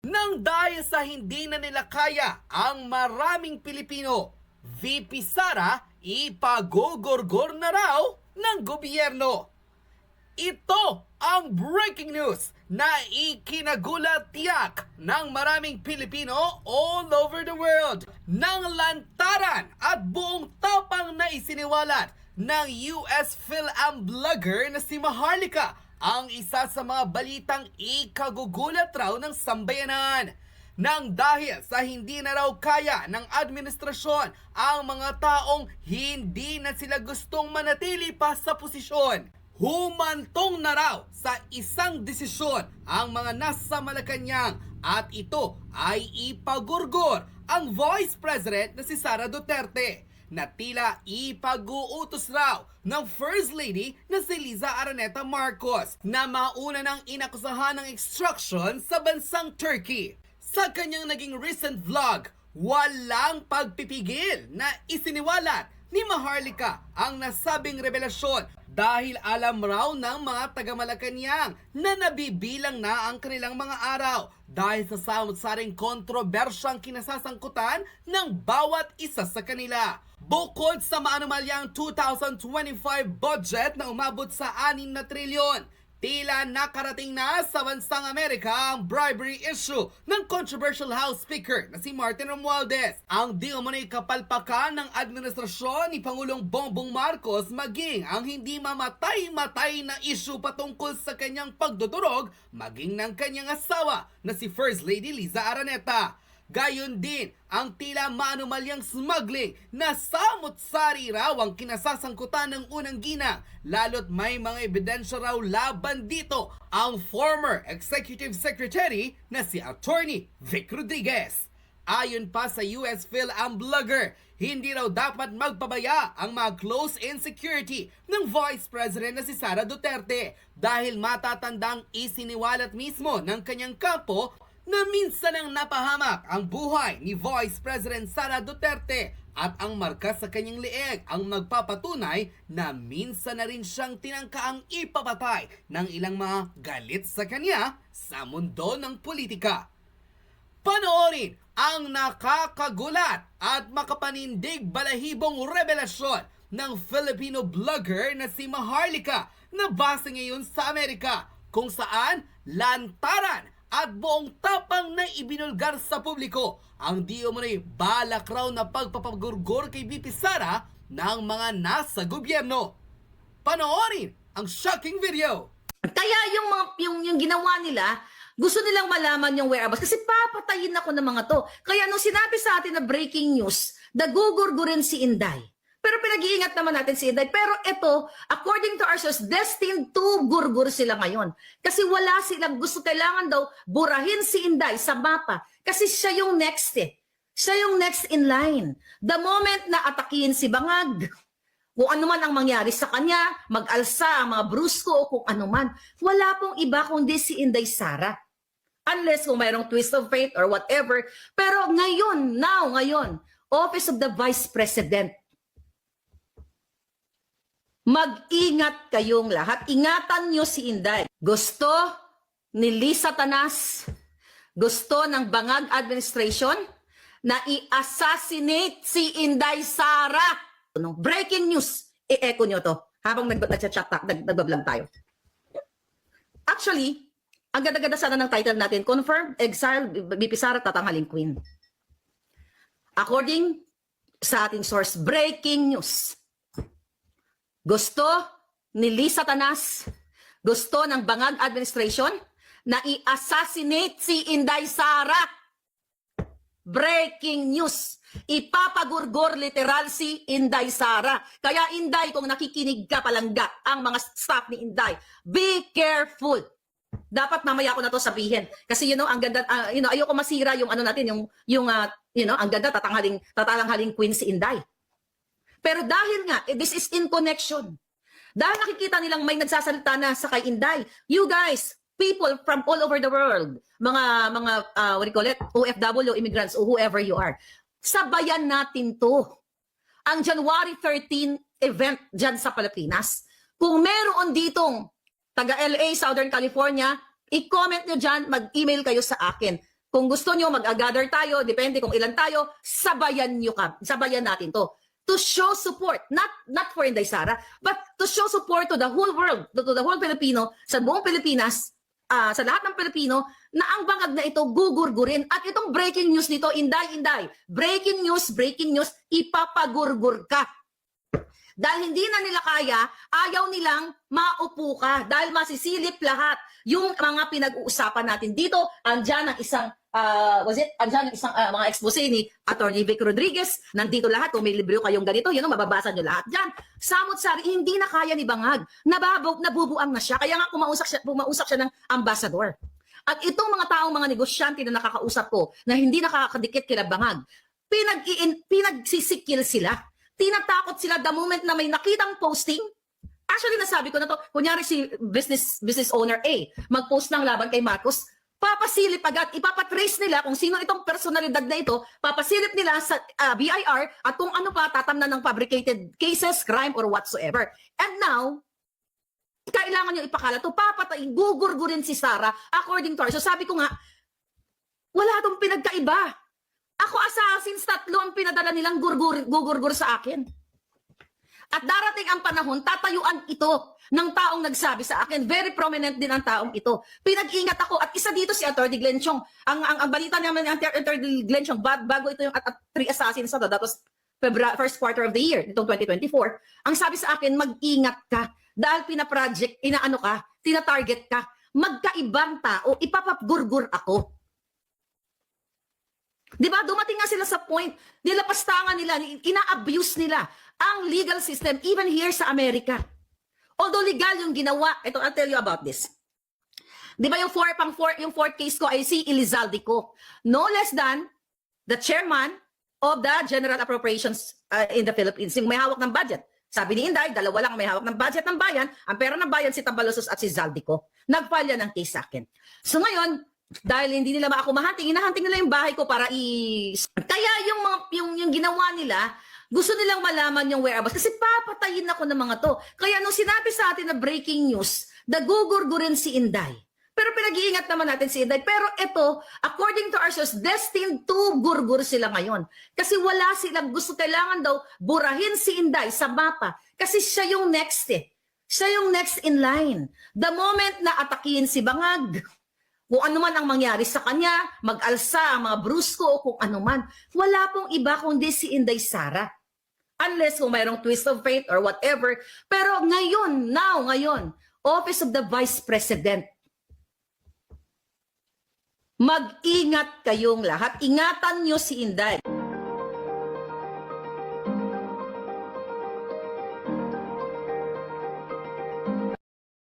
Nang dahil sa hindi na nila kaya ang maraming Pilipino, VP Sara ipagugurgur na raw ng gobyerno. Ito ang breaking news na ikinagulat tiyak ng maraming Pilipino all over the world ng lantaran at buong tapang na isiniwalat ng US Phil-Am blogger na si Maharlika ang isa sa mga balitang ikagugulat raw ng sambayanan nang dahil sa hindi na raw kaya ng administrasyon ang mga taong hindi na sila gustong manatili pa sa posisyon. Humantong na raw sa isang desisyon ang mga nasa Malacanang at ito ay ipagurgor ang Vice President na si Sara Duterte na tila ipag-uutos raw ng First Lady na si Liza Araneta Marcos na mauna ng inakusahan ng extraction sa bansang Turkey. Sa kanyang naging recent vlog, walang pagpipigil na isiniwalat ni Maharlika ang nasabing revelasyon dahil alam raw ng mga taga-Malacanang na nabibilang na ang kanilang mga araw dahil sa samot-saring kontrobersyang kinasasangkutan ng bawat isa sa kanila. Bukod sa maanumalyang 2025 budget na umabot sa 6 na trilyon, Tila nakarating na sa bansang Amerika ang bribery issue ng controversial House Speaker na si Martin Romualdez. Ang di umano'y kapalpakan ng administrasyon ni Pangulong Bongbong Marcos maging ang hindi mamatay-matay na issue patungkol sa kanyang pagdudurog maging ng kanyang asawa na si First Lady Liza Araneta. Gayon din ang tila maanumalyang smuggling na samot-sari raw ang kinasasangkutan ng unang ginang lalo't may mga ebidensya raw laban dito ang former Executive Secretary na si Attorney Vic Rodriguez. Ayon pa sa US Phil-Am blogger, hindi raw dapat magpabaya ang mga close-in security ng Vice President na si Sara Duterte dahil matatandang isiniwalat mismo ng kanyang kampo na minsan ang napahamak ang buhay ni Vice President Sara Duterte at ang marka sa kanyang leeg ang magpapatunay na minsan na rin siyang tinangkaang ipapatay ng ilang mga galit sa kanya sa mundo ng politika. Panoorin ang nakakagulat at makapanindig balahibong revelasyon ng Filipino blogger na si Maharlika na base ngayon sa Amerika kung saan lantaran at buong tapang na ibinulgar sa publiko ang di umano'y balak raw na pagpapagurgor kay BP Sara ng mga nasa gobyerno. Panoorin ang shocking video! Kaya yung mga yung, yung ginawa nila, gusto nilang malaman yung whereabouts kasi papatayin ako ng mga to. Kaya nung sinabi sa atin na breaking news, nagugurgurin si Inday. Pero pinag-iingat naman natin si Inday. Pero ito, according to our source, destined to gurgur sila ngayon. Kasi wala silang gusto, kailangan daw burahin si Inday sa mapa. Kasi siya yung next eh. Siya yung next in line. The moment na atakihin si Bangag, kung ano man ang mangyari sa kanya, mag-alsa ang mga brusko o kung ano man, wala pong iba kundi si Inday Sara. Unless kung mayroong twist of fate or whatever. Pero ngayon, now, ngayon, Office of the Vice President, mag-ingat kayong lahat. Ingatan nyo si Inday. Gusto ni Lisa Tanas, gusto ng Bangag Administration na i-assassinate si Inday Sara. Breaking news, i-echo nyo to habang nag nag-chat nag nagbablog tayo. Actually, ang ganda-ganda sana ng title natin, Confirmed Exile BP Sara Tatanghaling Queen. According sa ating source, breaking news. Gusto ni Lisa Tanas, gusto ng Bangag Administration na i-assassinate si Inday Sara. Breaking news. Ipapagurgor literal si Inday Sara. Kaya Inday, kung nakikinig ka palangga, ang mga staff ni Inday, be careful. Dapat mamaya ko na to sabihin. Kasi you know, ang ganda, ah, you know, ayoko masira yung ano natin, yung, yung ah, you know, ang ganda, tatanghaling, tatanghaling queen si Inday. Pero dahil nga, eh, this is in connection. Dahil nakikita nilang may nagsasalita na sa kay Inday, you guys, people from all over the world, mga, mga, uh, what do you call it, OFW, immigrants, or whoever you are, sabayan natin to. Ang January 13 event dyan sa Pilipinas. Kung meron ditong taga LA, Southern California, i-comment nyo dyan, mag-email kayo sa akin. Kung gusto nyo, mag-gather tayo, depende kung ilan tayo, sabayan nyo ka, sabayan natin to. To show support, not not for Inday Sara, but to show support to the whole world, to, to the whole Filipino, sa buong Pilipinas, ah, sa lahat ng Pilipino, na ang bangag na ito gugurgurin. At itong breaking news nito, Inday, Inday, breaking news, breaking news, ipapagurgur ka. Dahil hindi na nila kaya, ayaw nilang maupo ka dahil masisilip lahat yung mga pinag-uusapan natin dito. Andyan ang isang, ah, was it? Andyan ang isang ah, mga expose ni Attorney Vic Rodriguez. Nandito lahat. Kung may libro kayong ganito, yun ang mababasa nyo lahat dyan. Samot-sari, hindi na kaya ni Bangag. Nababog, nabubuang na siya. Kaya nga kumausap siya, pumausap siya ng ambassador. At itong mga taong mga negosyante na nakakausap ko na hindi nakakadikit kila Bangag, pinag pinagsisikil sila. Tinatakot sila the moment na may nakitang posting. Actually, nasabi ko na to, kunyari si business business owner A, mag-post ng laban kay Marcos, papasilip agad, ipapatrace nila kung sino itong personalidad na ito, papasilip nila sa ah, BIR at kung ano pa tatamnan ng fabricated cases, crime, or whatsoever. And now, kailangan nyo ipakala to, papatayin, gugurgurin si Sarah according to her. So sabi ko nga, wala tong pinagkaiba. Ako assassins, tatlo ang pinadala nilang gurgur, gugurgur sa akin. At darating ang panahon, tatayuan ito ng taong nagsabi sa akin. Very prominent din ang taong ito. Pinag-ingat ako. At isa dito si Atty. Glenn Chong. Ang, ang, ang balita naman ni Atty. Glenn Chong, bag, bago ito yung at, at three assassins na to, that was February, first quarter of the year, itong 2024. Ang sabi sa akin, mag-ingat ka. Dahil pina-project, inaano ka, tina-target ka. Magkaibang tao, ipapagurgur ako. Di ba? Dumating nga sila sa point, nilapastangan nila, ina-abuse nila ang legal system even here sa Amerika. Although legal yung ginawa, ito I'll tell you about this. Di ba yung four, pang four, yung fourth case ko ay si Elizalde ko. No less than the chairman of the General Appropriations uh, in the Philippines, yung may hawak ng budget. Sabi ni Inday, dalawa lang ang may hawak ng budget ng bayan, ang pera ng bayan si Tambalosos at si Zaldico. Nagfile yan ng case sa akin. So ngayon, dahil hindi nila ako mahanting, inahanting nila yung bahay ko para i... Kaya yung, mga, yung, yung ginawa nila, gusto nilang malaman yung whereabouts. Kasi papatayin ako ng mga to. Kaya nung sinabi sa atin na breaking news, nagugurgurin si Inday. Pero pinag-iingat naman natin si Inday. Pero ito, according to our source, destined to gurgur sila ngayon. Kasi wala silang gusto. Kailangan daw burahin si Inday sa mapa. Kasi siya yung next eh. Siya yung next in line. The moment na atakihin si Bangag, kung ano man ang mangyari sa kanya, mag-alsa mga brusko o kung ano man, wala pong iba kundi si Inday Sara. Unless kung mayroong twist of fate or whatever. Pero ngayon, now, ngayon, Office of the Vice President, mag-ingat kayong lahat. Ingatan nyo si Inday.